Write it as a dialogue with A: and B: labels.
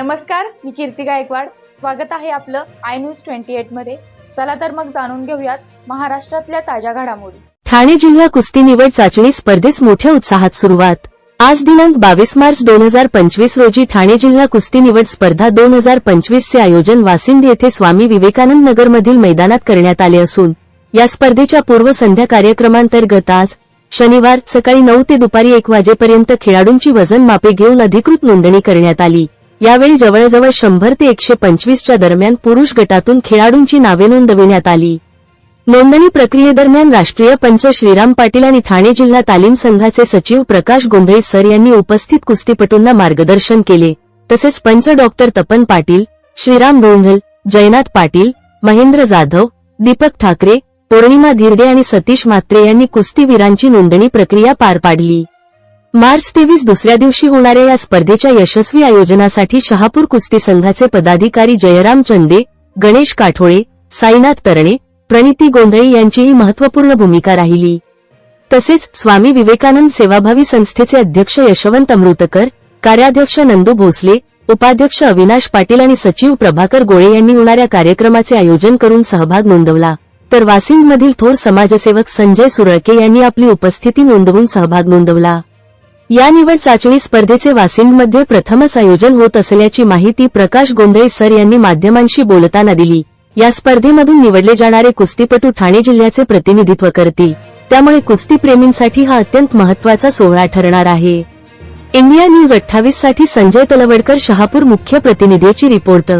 A: नमस्कार मी कीर्ती गायकवाड. स्वागत आहे आपलं आय न्यूज ट्वेंटी एटमध्ये. चला तर मग जाणून घेऊयात महाराष्ट्रातल्या ताज्या घडामोडी.
B: ठाणे जिल्हा कुस्ती निवड चाचणी स्पर्धेस मोठ्या उत्साहात सुरुवात. आज दिनांक बावीस मार्च दोन हजार पंचवीस रोजी ठाणे जिल्हा कुस्ती निवड स्पर्धा दोन हजार पंचवीसचे आयोजन वासिंद येथे स्वामी विवेकानंद नगरमधील मैदानात करण्यात आले असून या स्पर्धेच्या पूर्वसंध्या कार्यक्रमांतर्गत आज शनिवार सकाळी नऊ ते दुपारी एक वाजेपर्यंत खेळाडूंची वजन मापे घेऊन अधिकृत नोंदणी करण्यात आली. यावेळी जवळजवळ शंभर ते एकशे पंचवीसच्या दरम्यान पुरुष गटातून खेळाडूंची नावे नोंदविण्यात आली. नोंदणी प्रक्रियेदरम्यान राष्ट्रीय पंच श्रीराम पाटील आणि ठाणे जिल्हा तालीम संघाचे सचिव प्रकाश गोंधळे सर यांनी उपस्थित कुस्तीपटूंना मार्गदर्शन केले. तसेच पंच डॉक्टर तपन पाटील श्रीराम डोंढल जयनाथ पाटील महेंद्र जाधव दीपक ठाकरे पौर्णिमा धिरडे आणि सतीश म्हात्रे यांनी कुस्तीवीरांची नोंदणी प्रक्रिया पार पाडली. मार्च तेवीस दुसऱ्या दिवशी होणाऱ्या या स्पर्धेच्या यशस्वी आयोजनासाठी शहापूर कुस्ती संघाचे पदाधिकारी जयराम चंदे गणेश काठोळे साईनाथ तरणे प्रणिती गोंधळे यांचीही महत्त्वपूर्ण भूमिका राहिली. तसेच स्वामी विवेकानंद सेवाभावी संस्थेचे अध्यक्ष यशवंत अमृतकर कार्याध्यक्ष नंदू भोसले उपाध्यक्ष अविनाश पाटील आणि सचिव प्रभाकर गोळे यांनी होणाऱ्या कार्यक्रमाचे आयोजन करून सहभाग नोंदवला. तर वासिंदमधील थोर समाजसेवक संजय सुरळके यांनी आपली उपस्थिती नोंदवून सहभाग नोंदवला. या निवड चाचणी स्पर्धेचे वासिंदमध्ये प्रथमच आयोजन होत असल्याची माहिती प्रकाश गोंधळे सर यांनी माध्यमांशी बोलताना दिली. या स्पर्धेमधून निवडले जाणारे कुस्तीपटू ठाणे जिल्ह्याचे प्रतिनिधित्व करतील. त्यामुळे कुस्तीप्रेमींसाठी हा अत्यंत महत्त्वाचा सोहळा ठरणार आहे. इंडिया न्यूज अठ्ठावीससाठी संजय तलवडकर शहापूर मुख्य प्रतिनिधीची रिपोर्ट.